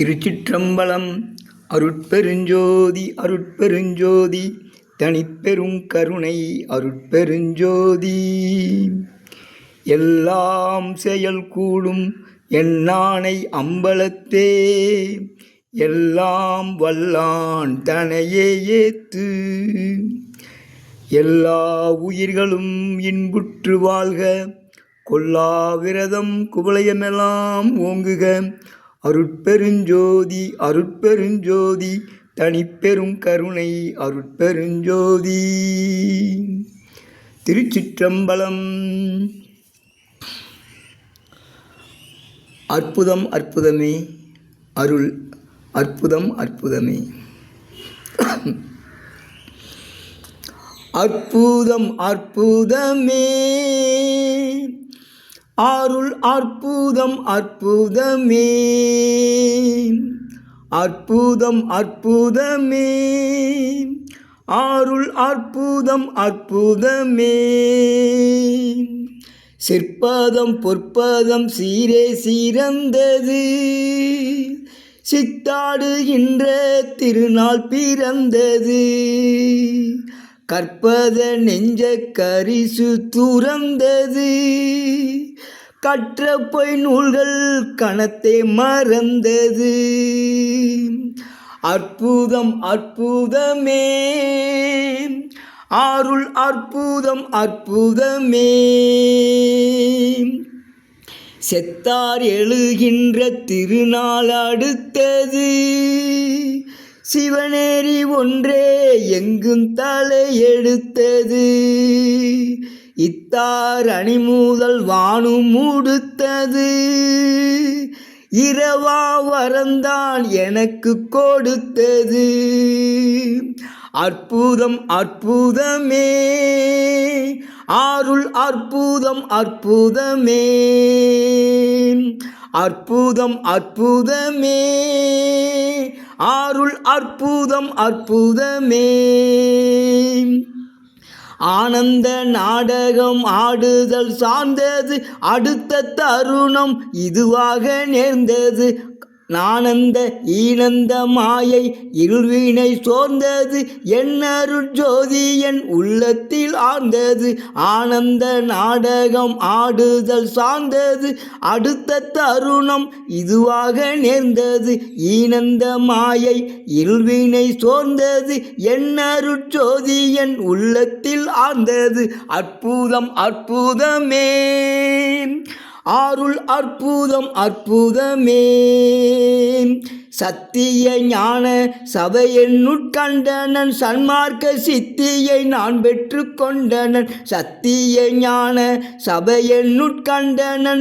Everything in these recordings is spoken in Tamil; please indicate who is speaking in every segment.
Speaker 1: திருச்சிற்றம்பலம் அருட்பெருஞ்சோதி அருட்பெருஞ்சோதி தனிப்பெரும் கருணை அருட்பெருஞ்சோதி. எல்லாம் செயல் கூடும் எண்ணானை அம்பலத்தே எல்லாம் வல்லான் தனையே ஏத்து. எல்லா உயிர்களும் இன்புற்று வாழ்க கொல்லா விரதம் குவளையமெல்லாம் ஓங்குக அருட்பெருஞ்சோதி அருட்பெருஞ்சோதி தனிப்பெரும் கருணை அருட்பெருஞ்சோதி. திருச்சிற்றம்பலம். அற்புதம் அற்புதமே அருள் அற்புதம் அற்புதமே. அற்புதம் அற்புதமே. ஆருள் அற்புதம் அற்புதமே. அற்புதம் அற்புதமே. ஆருள் அற்புதம் அற்புதமே. சிற்பதம் பொற்பதம் சீரே சீரந்தது. சித்தாடுகின்ற திருநாள் பிறந்தது. கற்பத நெஞ்ச கரிசு துறந்தது. கற்ற பொய் நூல்கள் கணத்தை மறந்தது. அற்புதம் அற்புதமே. அருள் அற்புதம் அற்புதமே. செத்தார் எழுகின்ற திருநாள் அடுத்தது. சிவநேரி ஒன்றே எங்கும் தலை எடுத்தது. இத்தார் அணிமூதல் வானும் மூடுத்தது. இரவா வரந்தான் எனக்கு கொடுத்தது. அற்புதம் அற்புதமே. அருள் அற்புதம் அற்புதமே. அற்புதம் அற்புதமே. ஆருள் அற்புதம் அற்புதமே. ஆனந்த நாடகம் ஆடுதல் சார்ந்தது அடுத்த தருணம் இதுவாக நேர்ந்தது. நானந்த ஈனந்த மாயை இருள்வீணை சோர்ந்தது என்னருள் ஜோதி என் உள்ளத்தில் ஆர்ந்தது ஆனந்த நாடகம் ஆடுதல் சார்ந்தது அடுத்த தருணம் இதுவாக நேர்ந்தது. ஈனந்த மாயை இருள்வீணை சோர்ந்தது என்னருள் ஜோதி என் உள்ளத்தில் ஆர்ந்தது அற்புதம் அற்புதமே. அருள் அற்புதம் அற்புதமே சத்திய ஞான சபையின் சன்மார்க்க சித்தியை நான் பெற்று கொண்டனன். சத்திய ஞான சபையின்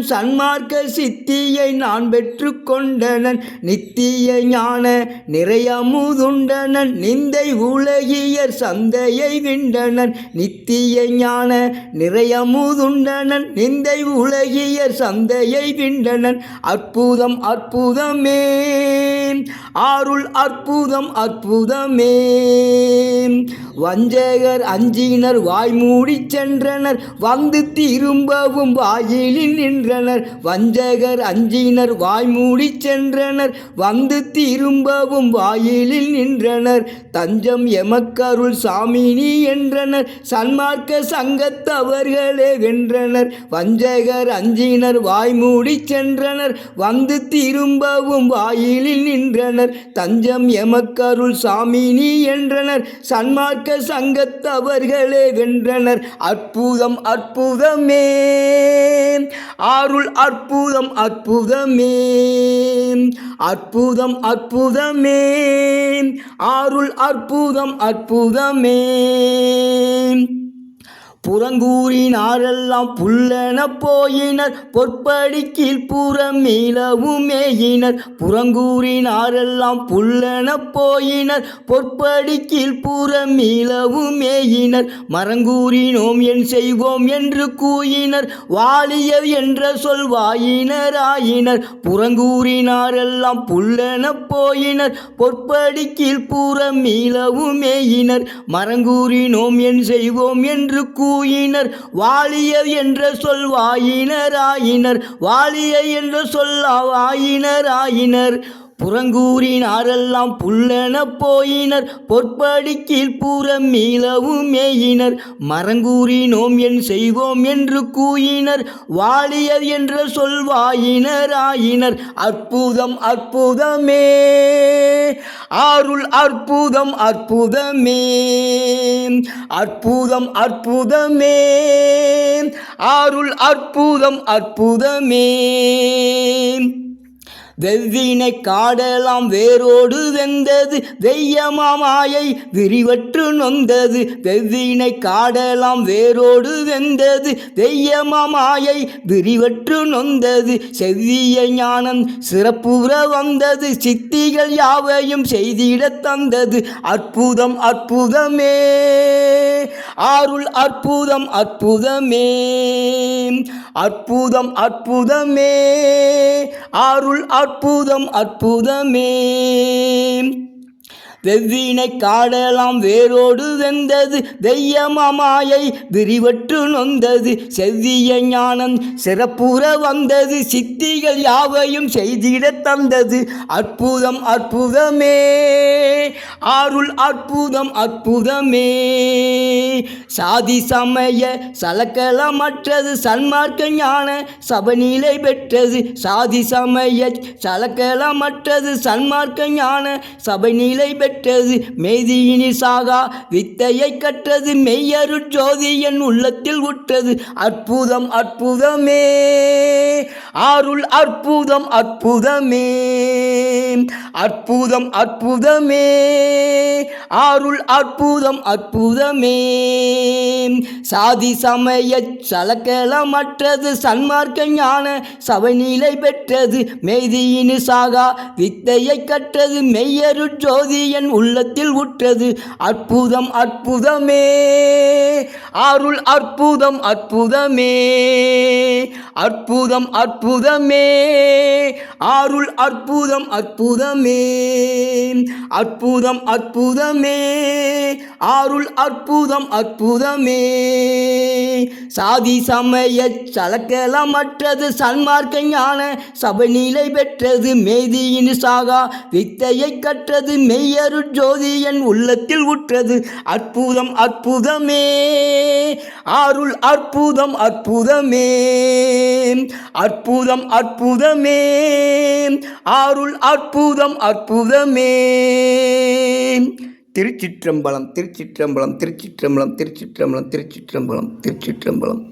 Speaker 1: சன்மார்க்க சித்தியை நான் பெற்று கொண்டனன். நித்திய ஞான நிறைய முதுண்டனன் நிந்தை உலகியர் சந்தையை விண்டனன். நித்திய ஞான நிறைய முதுண்டனன் நிந்தை உலகியர் சந்தையை விண்டனன் அற்புதம் அற்புதமே. அருள் அற்புதம் அற்புதமே. வஞ்சகர் அஞ்சினர் வாய்மூடி சென்றனர் வந்து திரும்பவும் வாயிலில் நின்றனர். வஞ்சகர் அஞ்சினர் வாய்மூடி சென்றனர் வந்து திரும்பவும் வாயிலில் நின்றனர். தஞ்சம் எமக்கருள் சாமினி என்றனர் சன்மார்க்க சங்கத்தவர்களே வென்றனர். வஞ்சகர் அஞ்சினர் வாய்மூடி சென்றனர் வந்து திரும்பவும் வாயிலில் நின்றனர். தஞ்சம் எமக்கருள் சாமினி என்றனர். சன்மார்க்க சங்கத்தவர்களே வென்றனர். அற்புதம் அற்புதமே. அருள் அற்புதம் அற்புதமே. அற்புதம் அற்புதமே. அருள் அற்புதம் அற்புதமே. புறங்கூறினாரெல்லாம் புல்லென போயினர். பொற்படி புறம் மீளவுமேயினர் புறங்கூறினாரெல்லாம் புல்லென போயினர். பொற்படி புறம் மீளவுமேயினர் மரங்கூறினோம் என் செய்வோம் என்று கூயினர். வாலிய என்ற சொல் வாயினராயினர். புறங்கூறினாரெல்லாம் புல்லென போயினர். பொற்படி புறம் மீளவுமேயினர் மரங்கூறினோம் என் செய்வோம் என்று கூ கூயினர் வாலிய என்ற சொல் வாயினர் ஆயினர் வாலிய என்ற சொல் ஆயினர் புறங்கூறினாரெல்லாம் புல்லென போயினர். பொற்படி கீழ்ப்புறம் மீளவும் மேயினர். மரங்கூறினோம் என் செய்வோம் என்று கூயினர். வாலியர் என்ற சொல்வாயினர் ஆயினர் அற்புதம் அற்புதமே. ஆருள் அற்புதம் அற்புதமே. அற்புதம் அற்புதமே. அருள் அற்புதம் அற்புதமே. வெவ்வினை காடலாம் வேரோடு வெந்தது வெய்யமாமாயை விரிவற்று நொந்தது. வெவ்வினை காடலாம் வேரோடு வெந்தது வெய்யமாமாயை விரிவற்று நொந்தது. செவ்விய ஞானம் சிறப்புற வந்தது சித்திகள் யாவையும் செய்திடத் தந்தது. அற்புதம் அற்புதமே அருள் அற்புதம் அற்புதமே. அற்புதம் அற்புதமே. அருள் அற்புதம் அற்புதமே. வெவ்வினை காடலாம் வேரோடு வெந்தது வெய்யமாமாயை விரிவற்று நொந்தது. செவ்விய ஞானம் சிறப்புற வந்தது சித்திகள் யாவையும் செய்திட தந்தது. அற்புதம் அற்புதமே அருள் அற்புதம் அற்புதமே. சாதி சமய சலக்கலமற்றது சன்மார்க்க ஞான சபநிலை பெற்றது. சாதி சமய சலக்கலமற்றது சன்மார்க்க ஞான சபநிலை பெற்றது. மெய்தியினி சாகா வித்தையை கற்றது மெய்யரு ஜோதி என் உள்ளத்தில் உற்றது. அற்புதம் அற்புதமே. அருள் அற்புதம் அற்புதமே. அற்புதம் அற்புதமே. அருள் அற்புதம் அற்புதமே. சாதி சமய சலக்கலமற்றது சன்மார்க்க ஞான சபநிலை பெற்றது மெய்தியினு சாகா வித்தையை கற்றது மெய்யரு ஜோதி என் உள்ளத்தில் உற்றது. அற்புதம் அற்புதமே. அருள் அற்புதம் அற்புதமே. அற்புதம் அற்புதமே. ஆருள் அற்புதம் அற்புதமே. அற்புதம் அற்புதமே. ஆருள் அற்புதம் அற்புதமே. சாதி சமய சலக்கலமற்றது சன்மார்க்க ஞான சபநிலை பெற்றது மேதியின் சாகா வித்தையை கற்றது மெய்யரு ஜோதி என் உள்ளத்தில் உற்றது. அற்புதம் அற்புதமே. ஆருள் அற்புதம் அற்புதமே. அற்புதம். அற்புதமே அருள் அற்புதம் அற்புதமே. திருச்சிற்றம்பலம் திருச்சிற்றம்பலம் திருச்சிற்றம்பலம் திருச்சிற்றம்பலம் திருச்சிற்றம்பலம் திருச்சிற்றம்பலம்.